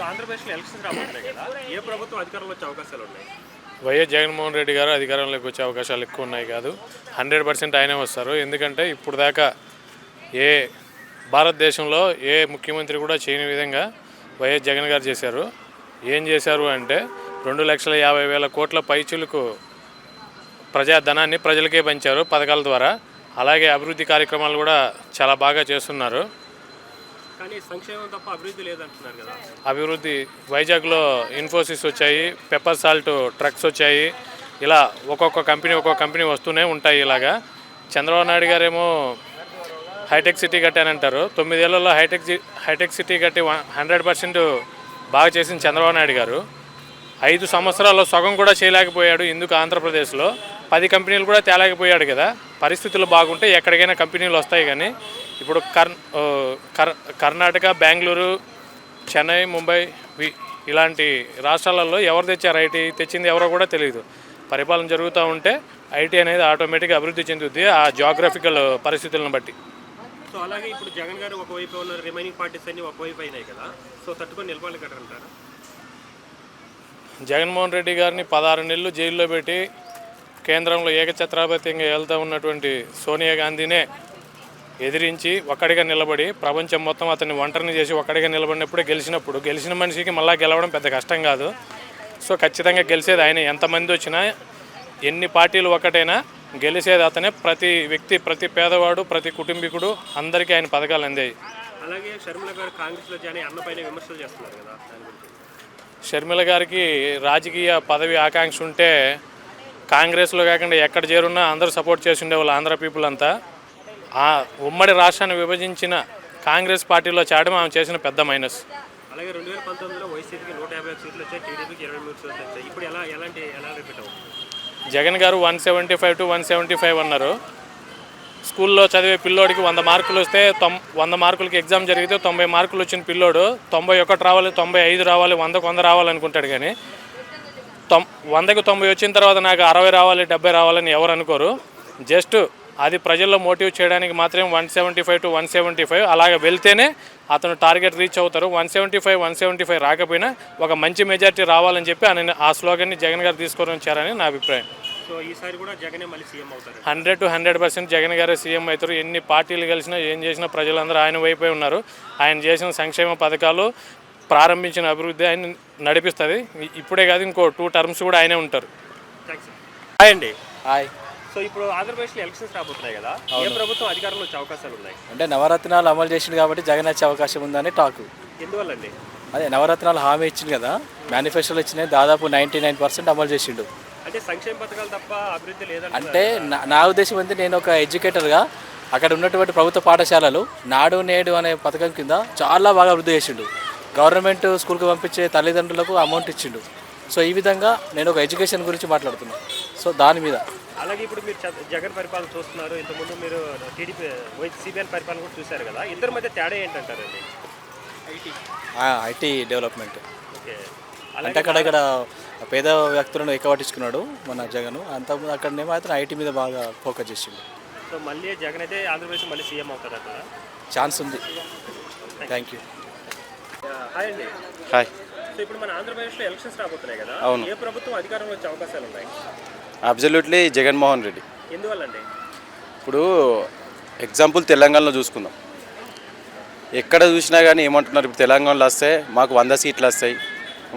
ఇప్పుడు ఆంధ్రప్రదేశ్లో రాబోతున్నాయి కదా ఏ ప్రభుత్వం అధికారంలో వచ్చే అవకాశాలు ఉన్నాయి? వైఎస్ జగన్మోహన్ రెడ్డి గారు అధికారంలోకి వచ్చే అవకాశాలు ఎక్కువ ఉన్నాయి కాదు. హండ్రెడ్ పర్సెంట్ ఆయనే వస్తారు. ఎందుకంటే ఇప్పుడు దాకా ఏ భారతదేశంలో ఏ ముఖ్యమంత్రి కూడా చేయని విధంగా వైఎస్ జగన్ గారు చేశారు. ఏం చేశారు అంటే రెండు లక్షల యాభై వేల కోట్ల పైచులకు ప్రజాధనాన్ని ప్రజలకే పంచారు పథకాల ద్వారా. అలాగే అభివృద్ధి కార్యక్రమాలు కూడా చాలా బాగా చేస్తున్నారు. కానీ సంక్షేమం తప్ప అభివృద్ధి లేదంటున్నారు కదా. అభివృద్ధి. వైజాగ్లో ఇన్ఫోసిస్ వచ్చాయి పెప్పర్ సాల్ట్ ట్రక్స్ వచ్చాయి. ఇలా ఒక్కొక్క కంపెనీ ఒక్కొక్క కంపెనీ వస్తూనే ఉంటాయి ఇలాగా. చంద్రబాబు నాయుడు గారేమో హైటెక్ సిటీ కట్టానంటారు. తొమ్మిదేళ్ళలో హైటెక్ హైటెక్ సిటీ కట్టి హండ్రెడ్ పర్సెంట్ బాగా చేసింది చంద్రబాబు నాయుడు గారు. ఐదు సంవత్సరాల్లో సగం కూడా చేయలేకపోయాడు ఇందుకు ఆంధ్రప్రదేశ్లో. పది కంపెనీలు కూడా తేలేకపోయాడు కదా. పరిస్థితులు బాగుంటే ఎక్కడికైనా కంపెనీలు వస్తాయి కానీ ఇప్పుడు కర్ కర్ణాటక బెంగళూరు చెన్నై ముంబై ఇలాంటి రాష్ట్రాలలో ఎవరు తెచ్చారు ఐటీ తెచ్చింది ఎవరో కూడా తెలియదు పరిపాలన జరుగుతూ ఉంటే ఐటీ అనేది ఆటోమేటిక్గా అభివృద్ధి చెందుద్ది ఆ జాగ్రఫికల్ పరిస్థితులను బట్టి. సో అలాగే ఇప్పుడు జగన్ గారు ఒకవైపు ఉన్న రిమైనింగ్ పార్టీస్ అన్ని ఒకవైపు అయినాయి కదా. సో తట్టుకొని నిలబడగలరంటారా జగన్మోహన్ రెడ్డి గారిని పదహారు నెలలు జైల్లో పెట్టి కేంద్రంలో ఏకఛత్రాధిపత్యంగా వెళ్తూ ఉన్నటువంటి సోనియా గాంధీనే ఎదిరించి ఒక్కడిగా నిలబడి ప్రపంచం మొత్తం అతన్ని ఒంటరిని చేసి ఒక్కడిగా నిలబడినప్పుడే గెలిచినప్పుడు గెలిచిన మనిషికి మళ్ళా గెలవడం పెద్ద కష్టం కాదు. సో ఖచ్చితంగా గెలిచేది ఆయన. ఎంతమంది వచ్చినా ఎన్ని పార్టీలు ఒక్కటైనా గెలిచేది అతనే. ప్రతి వ్యక్తి ప్రతి పేదవాడు ప్రతి కుటుంబీకుడు అందరికీ ఆయన పథకాలు అందాయి. అలాగే షర్మిల గారు కాంగ్రెస్లో జాయిన్ అయ్యి అన్న పైన విమర్శలు చేస్తున్నారు కదా షర్మిల గారికి రాజకీయ పదవి ఆకాంక్ష ఉంటే కాంగ్రెస్లో కాకుండా ఎక్కడ చేరున్నా అందరూ సపోర్ట్ చేసి ఉండేవాళ్ళు ఆంధ్ర పీపుల్ అంతా. ఆ ఉమ్మడి రాష్ట్రాన్ని విభజించిన కాంగ్రెస్ పార్టీలో చేరడం ఆమె చేసిన పెద్ద మైనస్. అలాగే రెండు వేల పంతొమ్మిదిలో వైసీపీకి నూట యాభై ఒక సీట్లు వచ్చాయి టీడీపీకి ఇరవై మూడు సీట్లు వచ్చాయి. ఇప్పుడు ఎలా ఎలాంటి ఎలా రిపీట్ అవుతుంది? Jagan garu one seventy five to one seventy five అన్నారు. స్కూల్లో చదివే పిల్లోడికి వంద మార్కులు వస్తే తొం వంద మార్కులకి ఎగ్జామ్ జరిగితే తొంభై మార్కులు వచ్చిన పిల్లోడు తొంభై ఒకటి రావాలి తొంభై ఐదు రావాలి వందకు వంద రావాలనుకుంటాడు కానీ తొం వందకు తొంభై వచ్చిన తర్వాత నాకు అరవై రావాలి డెబ్బై రావాలని ఎవరు అనుకోరు. జస్ట్ అది ప్రజల్లో మోటివ్ చేయడానికి మాత్రమే one seventy five to one seventy five అలాగ వెళ్తేనే అతను టార్గెట్ రీచ్ అవుతారు. One seventy five one seventy five రాకపోయినా ఒక మంచి మెజార్టీ రావాలని చెప్పి ఆయన ఆ స్లోగన్ని జగన్ గారు తీసుకొని వచ్చారని నా అభిప్రాయం. సో ఈసారి కూడా జగనే మళ్ళీ సీఎం అవుతారు. Hundred to hundred percent Jagan గారే సీఎం అవుతారు. ఎన్ని పార్టీలు కలిసినా ఏం చేసినా ప్రజలందరూ ఆయన వైపే ఉన్నారు. ఆయన చేసిన సంక్షేమ పథకాలు ప్రారంభించిన అభివృద్ధి ఆయన నడిపిస్తుంది. ఇప్పుడే కాదు ఇంకో టూ టర్మ్స్ కూడా ఆయనే ఉంటారు. హాయ్ అండి. హాయ్ సో ఇప్పుడు ఆంధ్రప్రదేశ్లో ఎలక్షన్స్ రాబోతున్నాయి కదా ఏ ప్రభుత్వం అధికారంలో వచ్చే అవకాశాలు ఉన్నాయి? అంటే నవరత్నాలు అమలు చేసిండు కాబట్టి జగన్ వచ్చే అవకాశం ఉందని టాక్ ఎందువల్ల అండి అదే నవరత్నాలు హామీ ఇచ్చింది కదా మేనిఫెస్టోలో ఇచ్చినాయి దాదాపు నైంటీ నైన్ పర్సెంట్ అమలు చేసిండు. అంటే సంక్షేమ పథకాలు తప్ప అభివృద్ధి లేదంటే అంటే నా- ఉద్దేశం ఏంటి నేను ఒక ఎడ్యుకేటర్గా అక్కడ ఉన్నటువంటి ప్రభుత్వ పాఠశాలలు నాడు నేడు అనే పథకం కింద చాలా బాగా అభివృద్ధి చేసిండు. గవర్నమెంట్ స్కూల్కి పంపించే తల్లిదండ్రులకు అమౌంట్ ఇచ్చిండు. సో ఈ విధంగా నేను ఒక ఎడ్యుకేషన్ గురించి మాట్లాడుతున్నాను సో దాని మీద అలాగే ఇప్పుడు మీరు చ- జగన్ పరిపాలన చూస్తున్నారు. ఇంతకుముందు మీరు టీడీపీ సిబిఎన్ పరిపాలన కూడా చూశారు కదా. ఇద్దరి మధ్య తేడా ఏంటంటారండి ఐటీ డెవలప్మెంట్. ఓకే. అంటే అక్కడ ఇక్కడ పేద వ్యక్తులను ఎక్కువ పట్టించుకున్నాడు మన జగన్. అంతకుముందు అక్కడనేమో అతను ఐటీ మీద బాగా ఫోకస్ చేసిండు. సో మళ్ళీ జగన్ అయితే ఆంధ్రప్రదేశ్ మళ్ళీ సీఎం అవుతారు అక్కడ? ఛాన్స్ ఉంది. థ్యాంక్ యూ హాయ్ అండి. హాయ్. సో ఇప్పుడు మన ఆంధ్రప్రదేశ్లో ఎలక్షన్స్ రాబోతున్నాయి కదా. అవును. ఏ ప్రభుత్వం అధికారంలో వచ్చే అవకాశాలు ఉన్నాయి? అబ్జల్యూట్లీ జగన్మోహన్ రెడ్డి. ఎందువల్లండి? ఇప్పుడు ఎగ్జాంపుల్ తెలంగాణలో చూసుకుందాం. ఎక్కడ చూసినా కానీ ఏమంటున్నారు ఇప్పుడు తెలంగాణలో వస్తే మాకు వంద సీట్లు వస్తాయి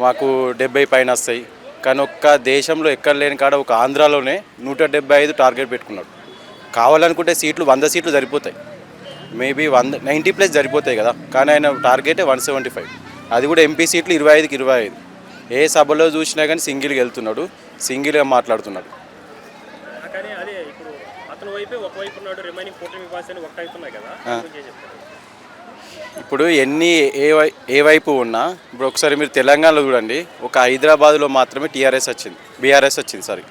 మాకు డెబ్బై పైన వస్తాయి. కానీ ఒక్క దేశంలో ఎక్కడ లేని కాడ ఒక ఆంధ్రాలోనే నూట డెబ్బై ఐదు టార్గెట్ పెట్టుకున్నాడు. కావాలనుకుంటే సీట్లు వంద సీట్లు సరిపోతాయి. మేబీ వంద నైంటీ ప్లస్ సరిపోతాయి కదా. కానీ ఆయన టార్గెట్ వన్ సెవెంటీ ఫైవ్. అది కూడా ఎంపీ సీట్లు ఇరవై ఐదుకి ఇరవై ఐదు. ఏ సభలో చూసినా కానీ సింగిల్గా వెళ్తున్నాడు. సింగిల్గా మాట్లాడుతున్నాడు. ఇప్పుడు ఎన్ని ఏ వై ఏ వైపు ఉన్నా ఇప్పుడు ఒకసారి మీరు తెలంగాణలో చూడండి ఒక హైదరాబాద్లో మాత్రమే టీఆర్ఎస్ వచ్చింది బీఆర్ఎస్ వచ్చింది సారీ.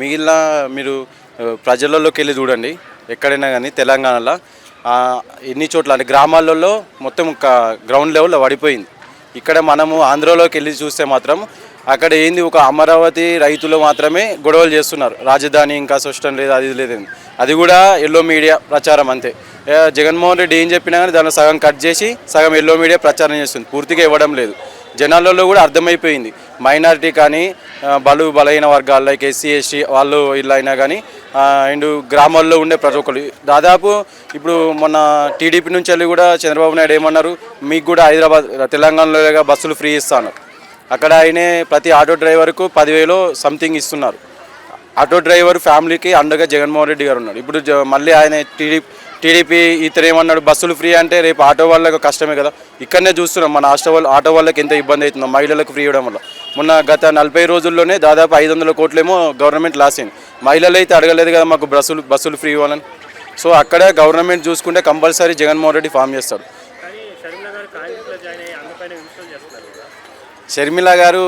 మిగిలిన మీరు ప్రజలలోకి వెళ్ళి చూడండి ఎక్కడైనా కానీ తెలంగాణలో ఎన్ని చోట్ల అంటే గ్రామాలలో మొత్తం ఒక గ్రౌండ్ లెవెల్లో పడిపోయింది. ఇక్కడ మనము ఆంధ్రలోకి వెళ్ళి చూస్తే మాత్రం అక్కడ ఏంది ఒక అమరావతి రైతులు మాత్రమే గొడవలు చేస్తున్నారు. రాజధాని ఇంకా స్పష్టం లేదు అది లేదని అది కూడా ఎల్లో మీడియా ప్రచారం అంతే. జగన్మోహన్ రెడ్డి ఏం చెప్పినా కానీ దాన్ని సగం కట్ చేసి సగం ఎల్లో మీడియా ప్రచారం చేస్తుంది. పూర్తిగా ఇవ్వడం లేదు. జనాలలో కూడా అర్థమైపోయింది. మైనారిటీ కానీ బలు బలహీన వర్గాలు లైక్ ఎస్సీ ఎస్టీ వాళ్ళు ఇలా అయినా కానీ అండ్ గ్రామాల్లో ఉండే ప్రతి ఒక్కరు దాదాపు ఇప్పుడు మొన్న టీడీపీ నుంచి వెళ్ళి కూడా చంద్రబాబు నాయుడు ఏమన్నారు? మీకు కూడా హైదరాబాద్ తెలంగాణలో బస్సులు ఫ్రీ ఇస్తాను అక్కడ ఆయనే ప్రతి ఆటో డ్రైవర్కు పదివేలు సంథింగ్ ఇస్తున్నారు. ఆటో డ్రైవర్ ఫ్యామిలీకి అండగా జగన్మోహన్ రెడ్డి గారు ఉన్నాడు. ఇప్పుడు జ- మళ్ళీ ఆయన టీడీపీ టీడీపీ ఇతను ఏమన్నాడు బస్సులు ఫ్రీ అంటే రేపు ఆటో వాళ్ళకు కష్టమే కదా. ఇక్కడనే చూస్తున్నాం మన ఆటో వాళ్ళ ఆటో వాళ్ళకి ఎంత ఇబ్బంది అవుతుందో మహిళలకు ఫ్రీ ఇవ్వడం వల్ల. మొన్న గత నలభై రోజుల్లోనే దాదాపు ఐదు వందల కోట్లేమో గవర్నమెంట్ లాస్ అయింది. మహిళలు అయితే అడగలేదు కదా మాకు బస్సులు బస్సులు ఫ్రీ ఇవ్వాలని. సో అక్కడ గవర్నమెంట్ చూసుకుంటే కంపల్సరీ జగన్మోహన్ రెడ్డి ఫామ్ చేస్తాడు. షర్మిల గారు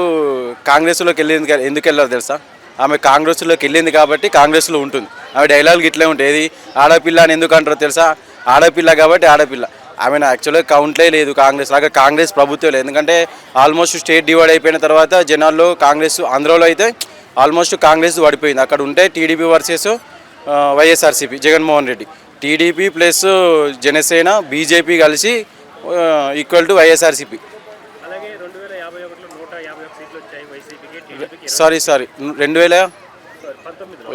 కాంగ్రెస్లోకి వెళ్ళింది ఎందుకు వెళ్ళారు తెలుసా? ఆమె కాంగ్రెస్లోకి వెళ్ళింది కాబట్టి కాంగ్రెస్లో ఉంటుంది. ఆమె డైలాగ్ ఇట్లే ఉంటుంది ఆడపిల్ల అని ఎందుకు అంటారో తెలుసా? ఆడపిల్ల కాబట్టి ఆడపిల్ల. ఆమె యాక్చువల్గా కౌంట్లే లేదు కాంగ్రెస్. లాగా కాంగ్రెస్ ప్రభుత్వం లేదు. ఎందుకంటే ఆల్మోస్ట్ స్టేట్ డివైడ్ అయిపోయిన తర్వాత జనాల్లో కాంగ్రెస్ ఆంధ్రలో అయితే ఆల్మోస్ట్ కాంగ్రెస్ పడిపోయింది అక్కడ ఉంటే TDP versus YSRCP Jaganmohan Reddy. TDP plus Janasena BJP కలిసి ఈక్వల్ టు వైఎస్ఆర్సీపీ అలాగే రెండు వేల యాభై ఒకటిలో నూట యాభై ఒక సీట్లు వచ్చాయి వైసీపీకి టీడీపీకి సారీ సారీ. రెండు వేల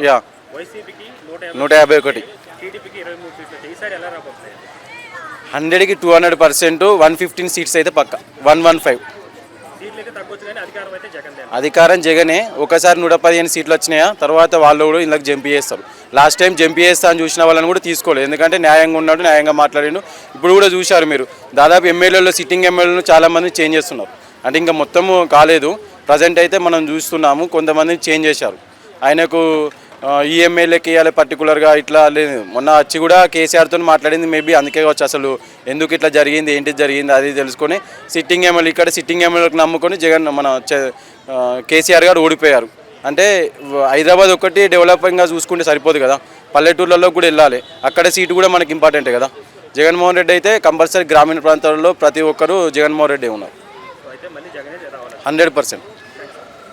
యా. నూట యాభై ఒకటి. హండ్రెడ్కి two hundred percent one fifteen seats అయితే పక్క. వన్ వన్ ఫైవ్ జగన్ అధికారం జగనే. ఒకసారి నూట పదిహేను సీట్లు వచ్చినాయా? తర్వాత వాళ్ళు కూడా ఇందులోకి జంప్ చేస్తారు. లాస్ట్ టైం జంప్ చేస్తా అని చూసిన వాళ్ళని కూడా తీసుకోలేదు. ఎందుకంటే న్యాయంగా ఉన్నాడు న్యాయంగా మాట్లాడిండు. ఇప్పుడు కూడా చూశారు మీరు. దాదాపు ఎమ్మెల్యేలో సిట్టింగ్ ఎమ్మెల్యేలు చాలామంది చేంజ్ చేస్తున్నారు. అంటే ఇంకా మొత్తము కాలేదు. ప్రజెంట్ అయితే మనం చూస్తున్నాము కొంతమందిని చేంజ్ చేశారు. ఆయనకు ఈ ఎమ్మెల్యేకి ఇవ్వాలి పర్టికులర్గా ఇట్లా లేదు. మొన్న వచ్చి కూడా కేసీఆర్తో మాట్లాడింది మేబీ అందుకే కావచ్చు అసలు ఎందుకు ఇట్లా జరిగింది ఏంటి జరిగింది అది తెలుసుకొని సిట్టింగ్ ఎమ్మెల్యే ఇక్కడ సిట్టింగ్ ఎమ్మెల్యేకి నమ్ముకొని జగన్ మన కేసీఆర్ గారు ఓడిపోయారు. అంటే హైదరాబాద్ ఒక్కటి డెవలపింగ్గా చూసుకుంటే సరిపోదు కదా. పల్లెటూర్లలో కూడా వెళ్ళాలి. అక్కడ సీటు కూడా మనకి ఇంపార్టెంటే కదా. జగన్మోహన్ రెడ్డి అయితే కంపల్సరీ గ్రామీణ ప్రాంతాలలో ప్రతి ఒక్కరూ జగన్మోహన్ రెడ్డి ఉన్నారు. Hundred percent.